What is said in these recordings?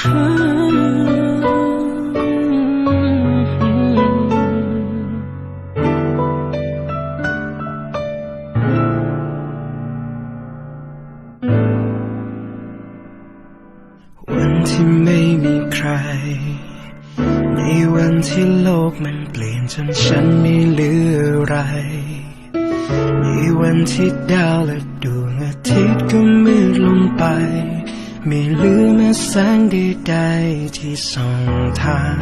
วันที่ไม่มีใคร ในวันที่โลกมันเปลี่ยนจนฉันไม่เหลืออะไร ในวันที่ดาวและดวงอาทิตย์ก็มืดลงไป ไม่เหลือแม้แสงใดๆที่ส่องทาง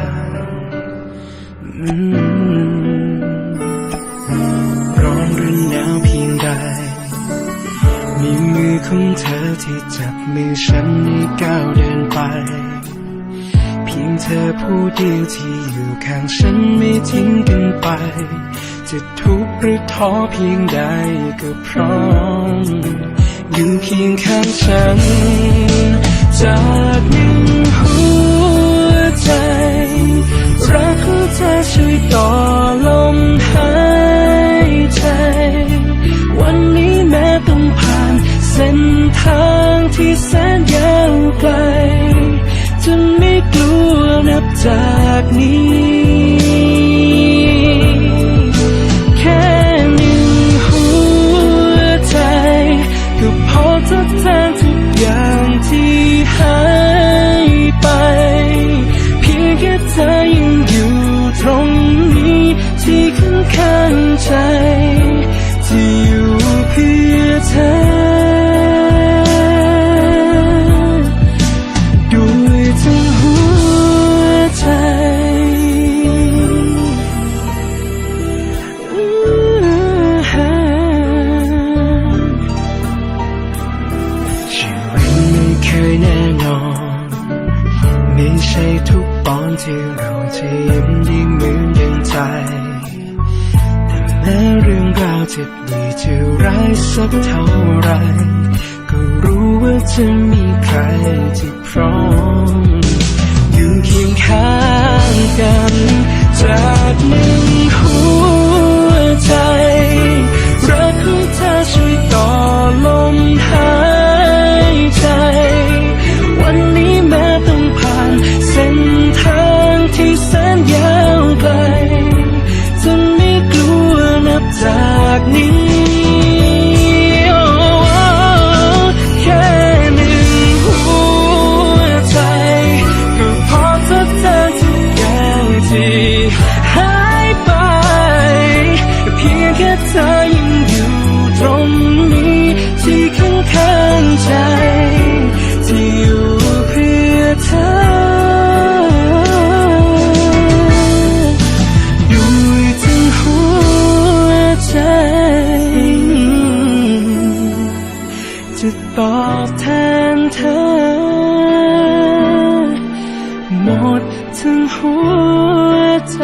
ร้อนหรือหนาวเพียงใด มีมือของเธอที่จับมือฉันให้ก้าวเดินไป เพียงเธอผู้เดียวที่อยู่ข้างฉันไม่ทิ้งกันไป จะทุกข์หรือท้อเพียงใดก็พร้อมอยู่เคียงข้างฉัน จากหนึ่งหัวใจ รักของเธอช่วยต่อลมหายใจ วันนี้แม้ต้องผ่านเส้นทางที่แสนยาวไกลจะไม่กลัวนับจากนี้ ใช่ทุกตอนที่เราจะยิ้มดีเหมือนดังใจ แต่แม้เรื่องราวจะดีจะร้ายสักเท่าไร ก็รู้ว่าจะมีใครที่พร้อมอยู่เคียง ใจที่อยู่เพื่อเธอ อยู่ถึหัวใจ จะตอบแทนเธอ หมดถึงหัวใจ